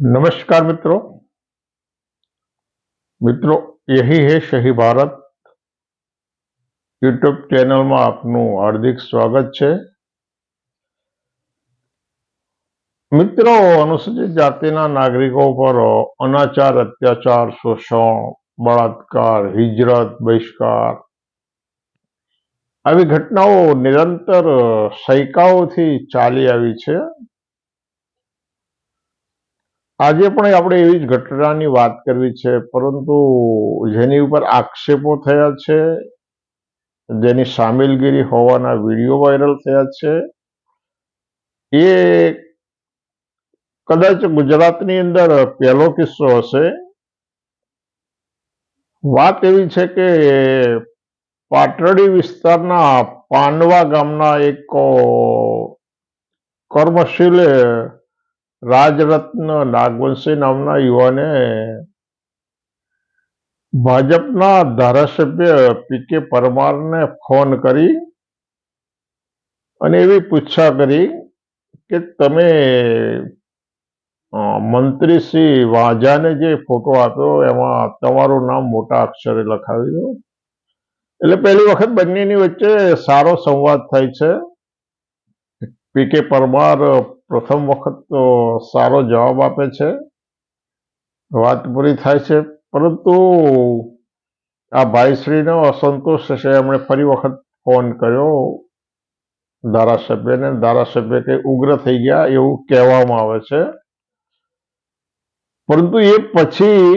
नमस्कार मित्रों મિત્રો यही है सही ભારત યુટ્યુબ ચેનલમાં આપનું હાર્દિક સ્વાગત છે મિત્રો અનુસૂચિત જાતિના નાગરિકો પર અનાચાર અત્યાચાર શોષણ બળાત્કાર હિજરત બહિષ્કાર આવી ઘટનાઓ નિરંતર સૈકાઓથી ચાલી આવી છે આજે પણ આપણે એવી જ ઘટનાની વાત કરવી છે, પરંતુ જેની ઉપર આક્ષેપો થયા છે, જેની સામેલગીરી હોવાના વીડિયો વાયરલ થયા છે, એ કદાચ ગુજરાતની અંદર પહેલો કિસ્સો હશે. વાત એવી છે કે પાટરડી વિસ્તારના પાંડવા ગામના એક કર્મશીલ રાજરત્ન નાગવંશી નામના યુવાને ભાજપના ધારાસભ્ય પી કે પરમારને ફોન કરી અને એવી પૂછા કરી કે તમે મંત્રી શ્રી વાજાને જે ફોટો આપ્યો એમાં તમારું નામ મોટા અક્ષરે લખાવી દો એટલે પહેલી વખત બંનેની વચ્ચે સારો સંવાદ થાય છે. પી કે પરમાર પ્રથમ વખત તો સારો જવાબ આપે છે. વાત પૂરી થાય છે, પરંતુ આ ભાઈશ્રીનો અસંતોષ છે, એમણે ફરી વખત ફોન કર્યો. ધારાસભ્યને, ધારાસભ્ય કે ઉગ્ર થઈ ગયા એવું કહેવામાં આવે છે. પરંતુ એ પછી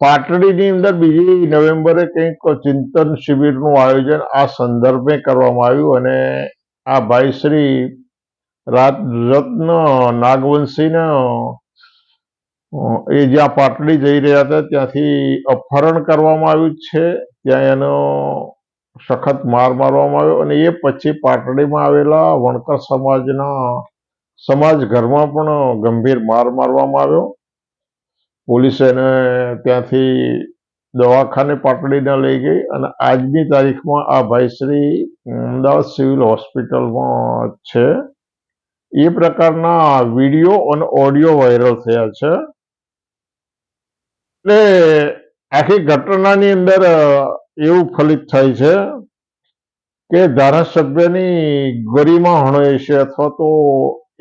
પાટડીની અંદર બીજી નવેમ્બરે કંઈક ચિંતન શિબિરનું આયોજન આ સંદર્ભે કરવામાં આવ્યું અને આ ભાઈશ્રી રાજરત્ન નાગવંશીને એ જ્યાં પાટડી જઈ રહ્યા હતા, ત્યાંથી અપહરણ કરવામાં આવ્યું છે. ત્યાં એનો સખત માર મારવામાં આવ્યો અને એ પછી પાટડીમાં આવેલા વણકર સમાજના, સમાજ ઘરમાં પણ ગંભીર માર મારવામાં આવ્યો. પોલીસે એને ત્યાંથી દવાખાને પાટડીને લઈ ગઈ અને આજની તારીખમાં આ ભાઈશ્રી અમદાવાદ સિવિલ હોસ્પિટલમાં છે. એ પ્રકારના વીડિયો અને ઓડિયો વાયરલ થયા છે. એટલે આખી ઘટનાની અંદર એવું ફલિત થાય છે કે ધારાસભ્યની ગરિમા હણાઈ છે અથવા તો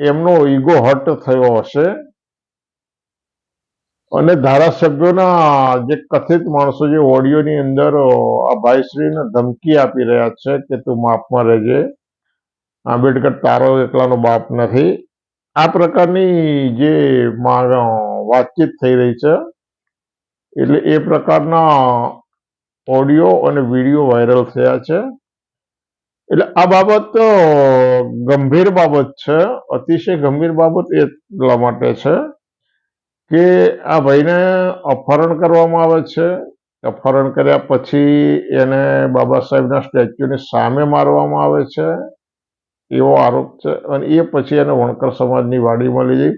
એમનો ઈગો હર્ટ થયો હશે. અને ધારાસભ્યોના જે કથિત માણસો જે ઓડિયોની અંદર આ ભાઈશ્રીને ધમકી આપી રહ્યા છે કે તું માફમાં રહેજે. આંબેડકર તારો એકલાનો બાપ નથી. આ પ્રકારની જે વાતચીત થઈ રહી છે, એટલે એ પ્રકારના ઓડિયો અને વીડિયો વાયરલ થયા છે. એટલે આ બાબત ગંભીર બાબત છે, અતિશય ગંભીર બાબત એટલા માટે છે કે આ ભાઈને અપહરણ કરવામાં આવે છે. અપહરણ કર્યા પછી એને બાબા સાહેબના સ્ટેચ્યુની સામે મારવામાં આવે છે. એવો આરોપ છે. અને એ પછી એને વણકર સમાજની વાડીમાં લઈ જઈ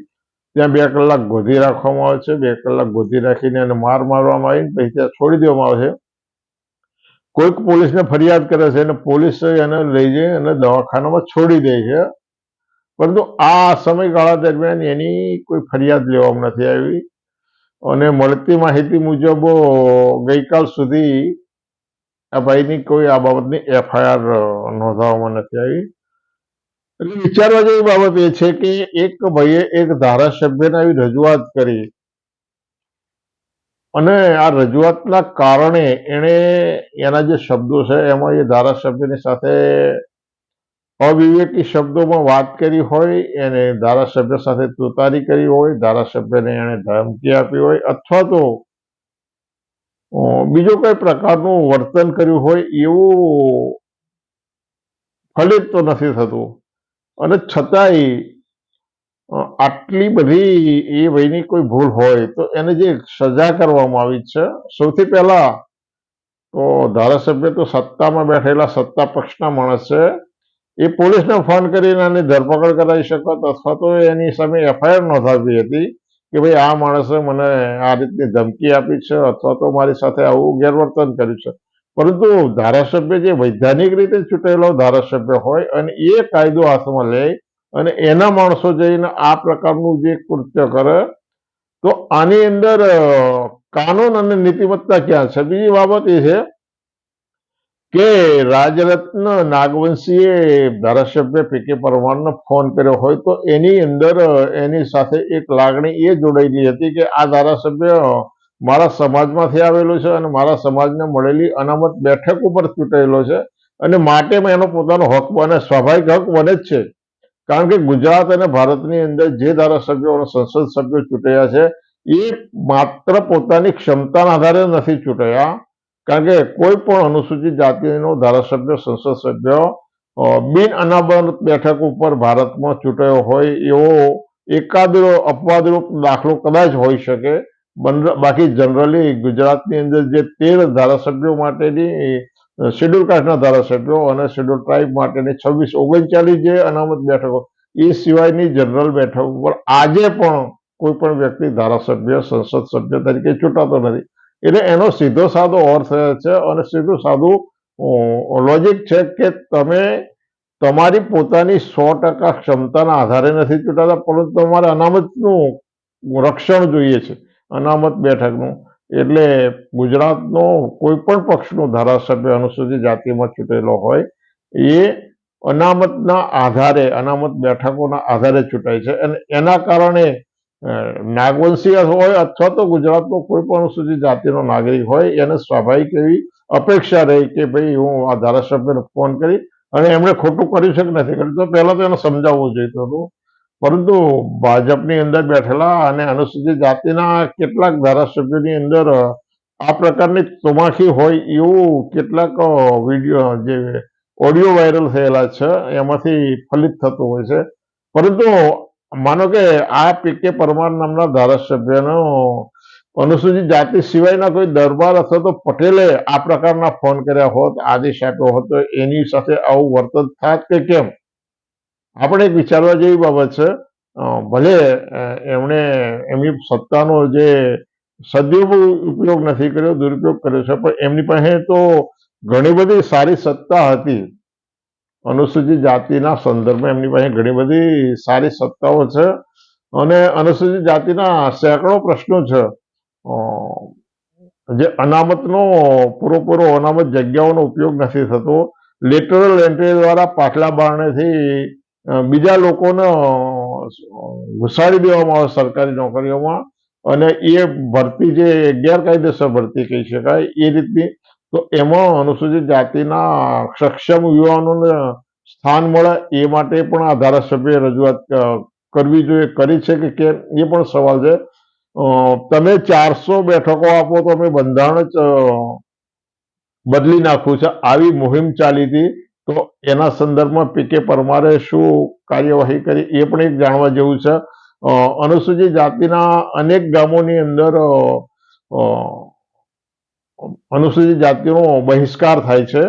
ત્યાં બે કલાક ગોધી રાખવામાં આવે છે. બે કલાક ગોધી રાખીને એને માર મારવામાં આવીને પછી ત્યાં છોડી દેવામાં આવે છે. કોઈક પોલીસને ફરિયાદ કરે છે. અને પોલીસ એને લઈ જઈ અને દવાખાનામાં છોડી દે છે. પરંતુ આ સમયગાળા દરમિયાન એની કોઈ ફરિયાદ લેવામાં નથી આવી. અને મળતી માહિતી મુજબ ગઈકાલ સુધી આ ભાઈની કોઈ આ બાબતની એફઆઈઆર નોંધાવવામાં નથી આવી. એટલે વિચારવા જેવી બાબત એ છે કે એક ભાઈએ એક ધારાસભ્યને આવી રજૂઆત કરી અને આ રજૂઆતના કારણે એણે એના જે શબ્દો છે એમાં એ ધારાસભ્યની સાથે અવિવેકી શબ્દોમાં વાત કરી હોય, એને ધારાસભ્ય સાથે તુતારી કરી હોય, ધારાસભ્યને એણે ધમકી આપી હોય અથવા તો બીજો કઈ પ્રકારનું વર્તન કર્યું હોય એવું ફલિત તો નથી થતું. અને છતાંય આટલી બધી એ વયની કોઈ ભૂલ હોય તો એને જે સજા કરવામાં આવી છે, સૌથી પહેલા તો ધારાસભ્ય તો સત્તામાં બેઠેલા સત્તા પક્ષના માણસ છે. એ પોલીસને ફોન કરીને આની ધરપકડ કરાવી શકત અથવા તો એની સામે એફઆઈઆર નોંધાવી હતી કે ભાઈ આ માણસે મને આ રીતની ધમકી આપી છે અથવા તો મારી સાથે આવું ગેરવર્તન કર્યું છે. પરંતુ ધારાસભ્ય જે વૈધાનિક રીતે ચૂંટાયેલો ધારાસભ્ય હોય અને એ કાયદો હાથમાં લે અને એના માણસો જઈને આ પ્રકારનું જે કૃત્ય કરે, તો આની અંદર કાનૂન અને નીતિમત્તા ક્યાં છે? બીજી બાબત એ છે કે રાજરત્ન નાગવંશીએ ધારાસભ્ય પી કે પરમારને ફોન કર્યો હોય તો એની અંદર એની સાથે એક લાગણી એ જોડાયેલી હતી કે આ ધારાસભ્ય મારા સમાજમાંથી આવેલો છે અને મારા સમાજને મળેલી અનામત બેઠક ઉપર ચૂંટાયેલો છે અને માટે એનો પોતાનો હક બને સ્વાભાવિક હક બને જ છે. કારણ કે ગુજરાત અને ભારતની અંદર જે ધારાસભ્યો અને સંસદ સભ્યો ચૂંટાયા છે, એ માત્ર પોતાની ક્ષમતાના આધારે નથી ચૂંટાયા. કારણ કે કોઈ પણ અનુસૂચિત જાતિનો ધારાસભ્ય, સંસદ સભ્ય બિન અનામત બેઠક ઉપર ભારતમાં ચૂંટાયો હોય એવો એકાદ અપવાદરૂપ દાખલો કદાચ હોઈ શકે. બાકી જનરલી ગુજરાતની અંદર જે તેર ધારાસભ્યો માટેની શેડ્યુલ કાસ્ટના ધારાસભ્યો અને શેડ્યુલ ટ્રાઇબ માટેની છવ્વીસ ઓગણચાલીસ જે અનામત બેઠકો, એ સિવાયની જનરલ બેઠક ઉપર આજે પણ કોઈ પણ વ્યક્તિ ધારાસભ્ય, સંસદ સભ્ય તરીકે ચૂંટાતો નથી. એટલે એનો સીધો સાદો અર્થ છે અને સીધું સાદું લોજિક છે કે તમે તમારી પોતાની સો ટકા ક્ષમતાના આધારે નથી ચૂંટાતા, પરંતુ તમારે અનામતનું રક્ષણ જોઈએ છે. અનામત બેઠકનું. એટલે ગુજરાતનો કોઈ પણ પક્ષનો ધારાસભ્ય અનુસૂચિત જાતિમાં ચૂંટેલો હોય, એ અનામતના આધારે, અનામત બેઠકોના આધારે ચૂંટાય છે. અને એના કારણે નાગવંશીય નાગવંશી હોય અથવા તો ગુજરાતનો કોઈ પણ અનુસૂચિત જાતિનો નાગરિક હોય, એને સ્વાભાવિક એવી અપેક્ષા રહી કે ભાઈ હું આ ધારાસભ્યને ફોન કરી, અને એમણે ખોટું કર્યું છે કે નથી કર્યું. તો પહેલાં તો એને સમજાવવું જોઈતું હતું. પરંતુ ભાજપની અંદર બેઠેલા અને અનુસૂચિત જાતિના કેટલાક ધારાસભ્યોની અંદર આ પ્રકારની ચોમાખી હોય એવું કેટલાક વીડિયો જે ઓડિયો વાયરલ થયેલા છે, એમાંથી ફલિત થતું હોય છે. પરંતુ માનો કે આ પી કે પરમાર નામના ધારાસભ્યનો અનુસૂચિત જાતિ સિવાયના કોઈ દરબાર અથવા તો પટેલે આ પ્રકારના ફોન કર્યા હોત, આદેશ આપ્યો હોત એની સાથે આવું વર્તન થાત કે કેમ? આપણે એક વિચારવા જેવી બાબત છે. ભલે એમણે એમની સત્તાનો જે સદુપયોગ નથી કર્યો, દુરુપયોગ કર્યો છે, પણ એમની પાસે તો ઘણી બધી સારી સત્તા હતી. અનુસૂચિત જાતિના સંદર્ભમાં એમની પાસે ઘણી બધી સારી સત્તાઓ છે અને અનુસૂચિત જાતિના સેંકડો પ્રશ્નો છે. જે અનામતનો, પૂરેપૂરો અનામત જગ્યાઓનો ઉપયોગ નથી થતો. લેટરલ એન્ટ્રી દ્વારા પાછલા બારણેથી બીજા લોકોને ઘુસાડી દેવામાં આવે સરકારી નોકરીઓમાં અને એ ભરતી જે ગેરકાયદેસર ભરતી કહી શકાય, એ રીતની તો એમાં અનુસૂચિત જાતિના સક્ષમ યુવાનોને સ્થાન મળે એ માટે પણ આ ધારાસભ્યએ રજૂઆત કરવી જોઈએ, કરી છે કે કેમ? એ પણ સવાલ છે. તમે ચારસો બેઠકો આપો તો અમે બંધારણ જ બદલી નાખવું છે. આવી મુહિમ ચાલી હતી તો એના સંદર્ભમાં પી કે પરમારે શું કાર્યવાહી કરી એ પણ એક જાણવા જેવું છે. અનુસૂચિત જાતિના અનેક ગામોની અંદર અનુસૂચિત જાતિનો બહિષ્કાર થાય છે.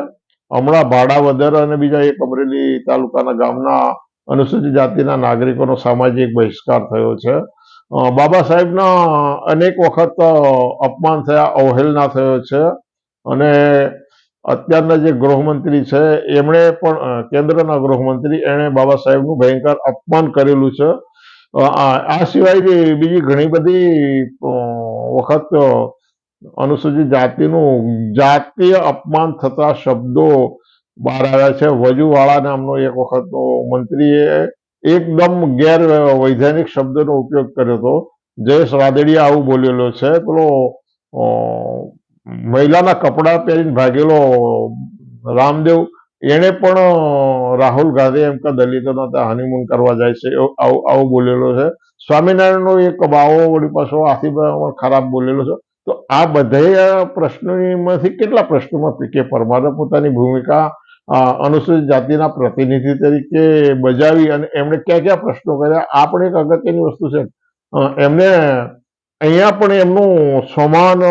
હમણાં ભાડાવદર અને બીજા એક અમરેલી તાલુકાના ગામના અનુસૂચિત જાતિના નાગરિકોનો સામાજિક બહિષ્કાર થયો છે. બાબા સાહેબના અનેક વખત અપમાન થયા, અવહેલના થયો છે. અને અત્યારના જે ગૃહમંત્રી છે, એમણે પણ કેન્દ્રના ગૃહમંત્રી, એણે બાબા સાહેબનું ભયંકર અપમાન કરેલું છે. આ સિવાય બીજી ઘણી બધી વખત અનુસૂચિત જાતિનું જાતીય અપમાન થતા શબ્દો બહાર આવ્યા છે. વજુવાળા નામનો એક વખતનો મંત્રીએ એકદમ ગેર વૈધાનિક શબ્દનો ઉપયોગ કર્યો હતો. જયેશ રાદડિયા આવું બોલેલો છે. પેલો મહિલાના કપડાં પહેરીને ભાગેલો રામદેવ, એણે પણ રાહુલ ગાંધી એમ કે દલિતોના ત્યાં હનીમૂન કરવા જાય છે આવું આવું બોલેલો છે. સ્વામિનારાયણનો એક બાવો વળી પાછો આથી ખરાબ બોલેલો છે. તો આ બધા પ્રશ્નોમાંથી કેટલા પ્રશ્નોમાં પી કે પરમારે પોતાની ભૂમિકા અનુસૂચિત જાતિના પ્રતિનિધિ તરીકે બજાવી અને એમણે કયા કયા પ્રશ્નો કર્યા? આ પણ એક અગત્યની વસ્તુ છે. એમને, અહીંયા પણ એમનું સમાન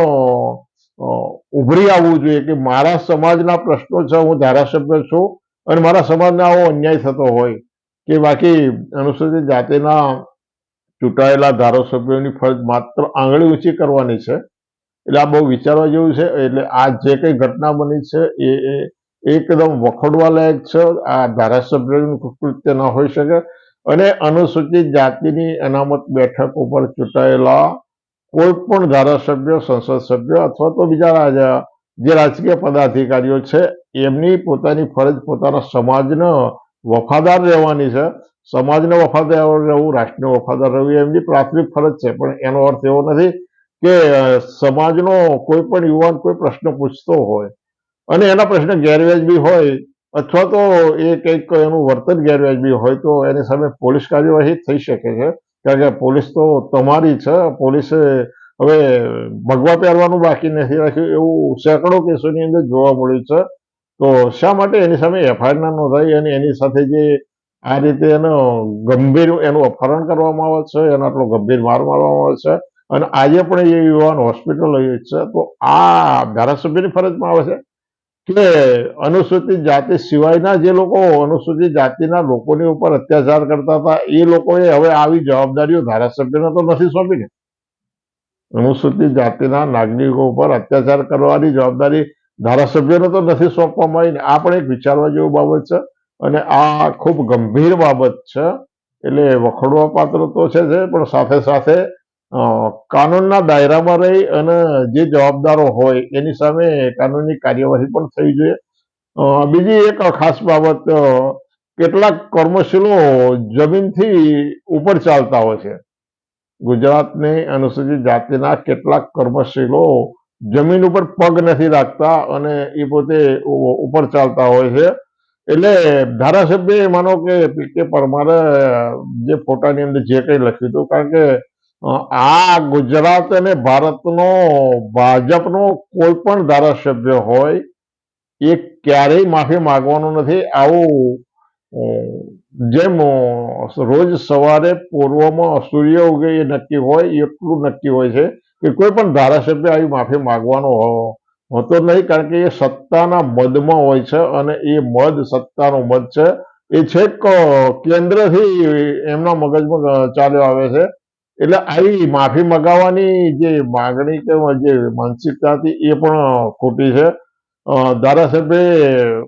ઉભરી આવવું જોઈએ કે મારા સમાજના પ્રશ્નો છે, હું ધારાસભ્ય છું અને મારા સમાજને આવો અન્યાય થતો હોય કે બાકી અનુસૂચિત જાતિના ચૂંટાયેલા ધારાસભ્યોની ફરજ માત્ર આંગળી ઊંચી કરવાની છે. એટલે આ બહુ વિચારવા જેવું છે, એટલે આ જે કંઈ ઘટના બની છે, એ એકદમ વખોડવા લાયક છે. આ ધારાસભ્યનું કૃત્ય ન હોઈ શકે. અને અનુસૂચિત જાતિની અનામત બેઠક ઉપર ચૂંટાયેલા કોઈ પણ ધારાસભ્ય, સંસદ સભ્ય અથવા તો બીજા જે રાજકીય પદાધિકારીઓ છે, એમની પોતાની ફરજ પોતાના સમાજનો વફાદાર રહેવાની છે. સમાજને વફાદાર રહેવું, રાષ્ટ્રને વફાદાર રહેવું એમની પ્રાથમિક ફરજ છે. પણ એનો અર્થ એવો નથી કે સમાજનો કોઈ પણ યુવાન કોઈ પ્રશ્ન પૂછતો હોય અને એના પ્રશ્ન ગેરવ્યાજબી હોય અથવા તો એ કંઈક એનું વર્તન ગેરવ્યાજબી હોય તો એની સામે પોલીસ કાર્યવાહી થઈ શકે છે. કારણ કે પોલીસ તો તમારી છે, પોલીસે હવે ભગવા પહેરવાનું બાકી નથી રાખ્યું. એવું સેંકડો કેસોની અંદર જોવા મળ્યું છે. તો શા માટે એની સામે એફઆઈઆર ના નોંધાઈ અને એની સાથે જે આ રીતે એનો ગંભીર એનું અપહરણ કરવામાં આવે છે, એનો આટલો ગંભીર માર મારવામાં આવે છે. અને આજે પણ એ યુવાન હોસ્પિટલ છે. તો આ ધારાસભ્યની ફરજમાં આવે છે? કે અનુસૂચિત જાતિ સિવાયના જે લોકો અનુસૂચિત જાતિના લોકોની ઉપર અત્યાચાર કરતા હતા, એ લોકોએ હવે આવી જવાબદારીઓ ધારાસભ્યને તો નથી સોંપી ને અનુસૂચિત જાતિના નાગરિકો ઉપર અત્યાચાર કરવાની જવાબદારી ધારાસભ્યોને તો નથી સોંપવામાં આવી ને આ પણ એક વિચારવા જેવું બાબત છે અને આ ખૂબ ગંભીર બાબત છે. એટલે વખોડવા પાત્ર તો છે પણ સાથે સાથે કાનૂનના દાયરામાં રહી અને જે જવાબદારો હોય એની સામે કાનૂની કાર્યવાહી પણ થવી જોઈએ. બીજી એક ખાસ બાબત કેટલાક કર્મશીલો જમીનથી ઉપર ચાલતા હોય છે. ગુજરાતની અનુસૂચિત જાતિના કેટલાક કર્મશીલો જમીન ઉપર પગ નથી રાખતા અને એ પોતે ઉપર ચાલતા હોય છે. એટલે ધારાસભ્ય માનો કે પી કે પરમારે જે ફોટાની અંદર જે કંઈ લખ્યું હતું, કારણ કે આ ગુજરાત અને ભારતનો, ભાજપનો કોઈ પણ ધારાસભ્ય હોય, એ ક્યારેય માફી માગવાનું નથી. આવું જેમ રોજ સવારે પૂર્વમાં સૂર્ય ઉગે એ નક્કી હોય, એટલું નક્કી હોય છે કે કોઈ પણ ધારાસભ્ય આવી માફી માંગવાનો હોતો નહીં, કારણ કે એ સત્તાના મદમાં હોય છે અને એ મદ, સત્તાનો મદ છે. એ છેક કેન્દ્રથી એમના મગજમાં ચાલ્યો આવે છે. એટલે આવી માફી મગાવવાની જે માગણી કે જે માનસિકતા હતી એ પણ ખોટી છે. ધારાસભ્યે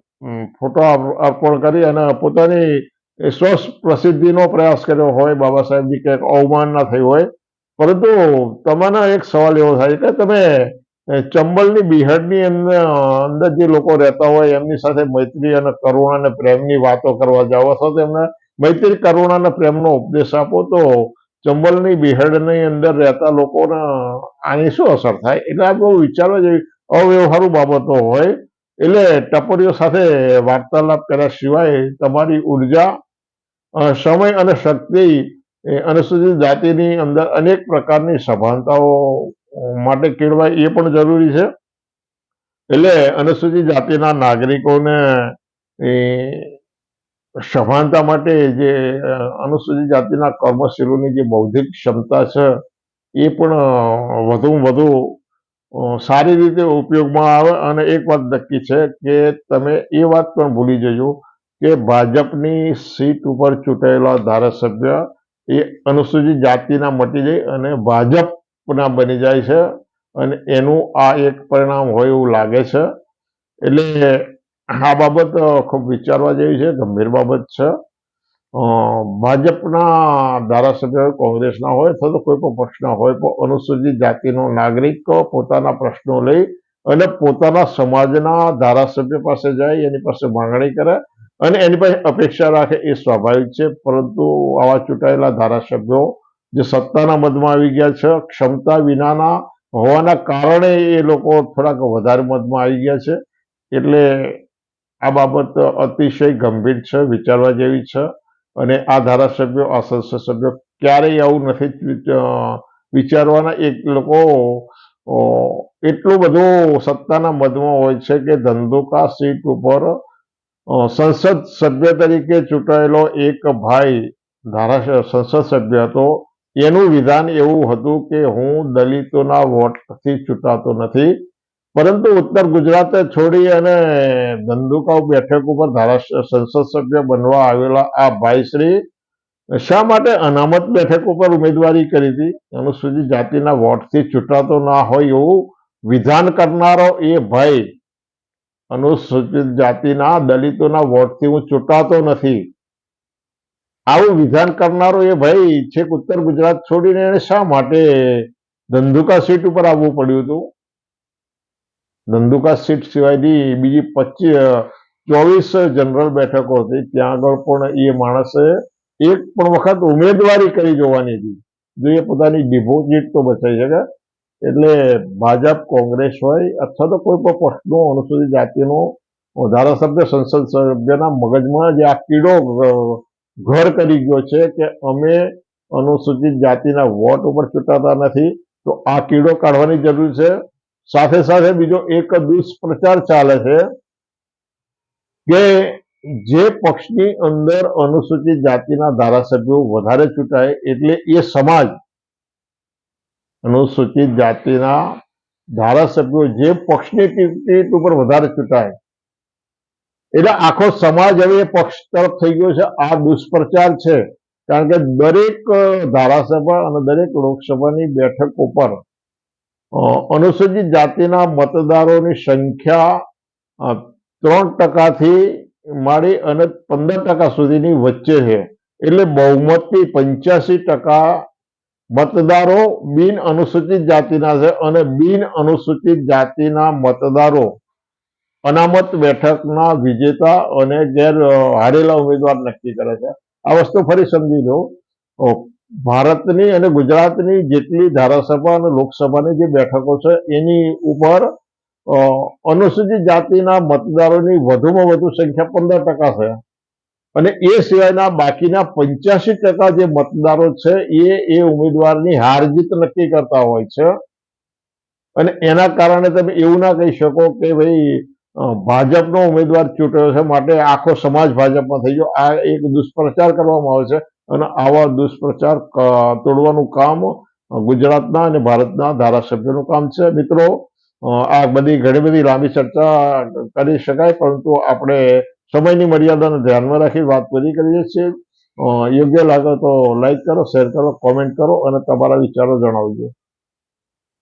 ફોટો અર્પ- અર્પણ કરી અને પોતાની સ્વસ્થ પ્રસિદ્ધિનો પ્રયાસ કર્યો હોય, બાબા સાહેબની કંઈક અવમાનના થઈ હોય. પરંતુ તમારો એક સવાલ એવો થાય કે તમે ચંબલની બિહાડની અંદર જે લોકો રહેતા હોય, એમની સાથે મૈત્રી અને કરુણા અને પ્રેમની વાતો કરવા જાઓ અથવા એમને મૈત્રી કરુણા અને પ્રેમનો ઉપદેશ આપો તો ચંબલની બિહડની અંદર રહેતા લોકોના આની શું અસર થાય? એટલે આ બહુ વિચારવા જેવી અવ્યવહારુ બાબતો હોય. એટલે ટપરીઓ સાથે વાર્તાલાપ કર્યા સિવાય તમારી ઊર્જા સમય અને શક્તિ અનુસૂચિત જાતિની અંદર અનેક પ્રકારની સભાનતાઓ માટે કેળવાય એ પણ જરૂરી છે. એટલે અનુસૂચિત જાતિના નાગરિકોને સભાનતા માટે જે અનુસૂચિત જાતિના કર્મશીલોની જે બૌદ્ધિક ક્ષમતા છે, એ પણ વધુમાં વધુ સારી રીતે ઉપયોગમાં આવે અને એક વાત નક્કી છે કે તમે એ વાત પણ ભૂલી જજો કે ભાજપની સીટ ઉપર ચૂંટાયેલા ધારાસભ્ય એ અનુસૂચિત જાતિના મટી જાય અને ભાજપના બની જાય છે અને એનું આ એક પરિણામ હોય એવું લાગે છે. એટલે આ બાબત ખૂબ વિચારવા જેવી છે, ગંભીર બાબત છે. ભાજપના ધારાસભ્ય કોંગ્રેસના હોય, અથવા તો કોઈ પણ પક્ષના હોય, પણ અનુસૂચિત જાતિનો નાગરિક પોતાના પ્રશ્નો લઈ અને પોતાના સમાજના ધારાસભ્ય પાસે જાય, એની પાસે માંગણી કરે અને એની પાસે અપેક્ષા રાખે એ સ્વાભાવિક છે. પરંતુ આવા ચૂંટાયેલા ધારાસભ્યો જે સત્તાના મદમાં આવી ગયા છે, ક્ષમતા વિનાના હોવાના કારણે એ લોકો થોડાક વધારે મદમાં આવી ગયા છે. એટલે આ બાબત અતિશય ગંભીર છે, વિચારવા જેવી છે અને આ ધારાસભ્યો, આ સંસદ સભ્યો ક્યારેય આવું નથી વિચારવાના. એક લોકો એટલું બધું સત્તાના મદમાં હોય છે કે ધંધુકા સીટ ઉપર સંસદ સભ્ય તરીકે ચૂંટાયેલો એક ભાઈ ધારાસભ્ય સંસદ સભ્ય હતો. એનું વિધાન એવું હતું કે હું દલિતોના વોટથી ચૂંટાતો નથી. પરંતુ ઉત્તર ગુજરાતે છોડી અને ધંધુકા બેઠક ઉપર ધારાસભ્ય સંસદ સભ્ય બનવા આવેલા આ ભાઈશ્રી શા માટે અનામત બેઠક ઉપર ઉમેદવારી કરી હતી? અનુસૂચિત જાતિના વોટથી ચૂંટાતો ના હોય એવું વિધાન કરનારો એ ભાઈ. અનુસૂચિત જાતિના દલિતોના વોટથી હું ચૂંટાતો નથી. આવું વિધાન કરનારો એ ભાઈ છેક ઉત્તર ગુજરાત છોડીને એને શા માટે ધંધુકા સીટ ઉપર આવવું પડ્યું હતું? ધંધુકા સીટ સિવાયની બીજી પચીસ ચોવીસ જનરલ બેઠકો હતી. ત્યાં આગળ પણ એ માણસે એક પણ વખત ઉમેદવારી કરી જોવાની હતી. જો એ પોતાની ડિપોઝિટ તો બચાવી શકે. એટલે ભાજપ, કોંગ્રેસ હોય અથવા તો કોઈ પણ પક્ષનો અનુસૂચિત જાતિનો ધારાસભ્ય, સંસદ સભ્યના મગજમાં જે આ કીડો ઘર કરી ગયો છે કે અમે અનુસૂચિત જાતિના વોટ ઉપર ચૂંટાતા નથી, તો આ કીડો કાઢવાની જરૂર છે. સાથે સાથે બીજો એક દુષ્પ્રચાર ચાલે છે કે જે પક્ષની અંદર અનુસૂચિત જાતિના ધારાસભ્યો વધારે ચૂંટાય એટલે એ સમાજ અનુસૂચિત જાતિના ધારાસભ્યો જે પક્ષની ટિકિટ ઉપર વધારે ચૂંટાય, એટલે આખો સમાજ હવે એ પક્ષ તરફ થઈ ગયો છે. આ દુષ્પ્રચાર છે. કારણ કે દરેક ધારાસભા અને દરેક લોકસભાની બેઠક ઉપર અનુસૂચિત જાતિના મતદારોની સંખ્યા ત્રણ ટકાથી માંડી અને પંદર ટકા સુધીની વચ્ચે છે. એટલે બહુમતી પંચ્યાસી ટકા મતદારો બિન અનુસૂચિત જાતિના છે અને બિન અનુસૂચિત જાતિના મતદારો અનામત બેઠકના વિજેતા અને ગેર હારેલા ઉમેદવાર નક્કી કરે છે. આ વસ્તુ ફરી સમજી લો. ભારતની અને ગુજરાતની જેટલી ધારાસભા અને લોકસભાની જે બેઠકો છે, એની ઉપર અનુસૂચિત જાતિના મતદારોની વધુમાં વધુ સંખ્યા પંદર ટકા છે. અને એ સિવાયના બાકીના પંચ્યાસી ટકા જે મતદારો છે, એ એ ઉમેદવારની હાર જીત નક્કી કરતા હોય છે. અને એના કારણે તમે એવું ના કહી શકો કે ભાઈ ભાજપનો ઉમેદવાર ચૂંટ્યો છે માટે આખો સમાજ ભાજપમાં થઈ ગયો. આ એક દુષ્પ્રચાર કરવામાં આવે છે. અને આવા દુષ્પ્રચાર તોડવાનું કામ ગુજરાતના અને ભારતના ધારાસભ્યોનું કામ છે. મિત્રો આ બધી ઘણી બધી લાંબી ચર્ચા કરી શકાય, પરંતુ આપણે સમયની મર્યાદાને ધ્યાનમાં રાખી વાત પૂરી કરીએ છીએ. યોગ્ય લાગે તો લાઈક કરો, શેર કરો, કોમેન્ટ કરો અને તમારા વિચારો જણાવજો.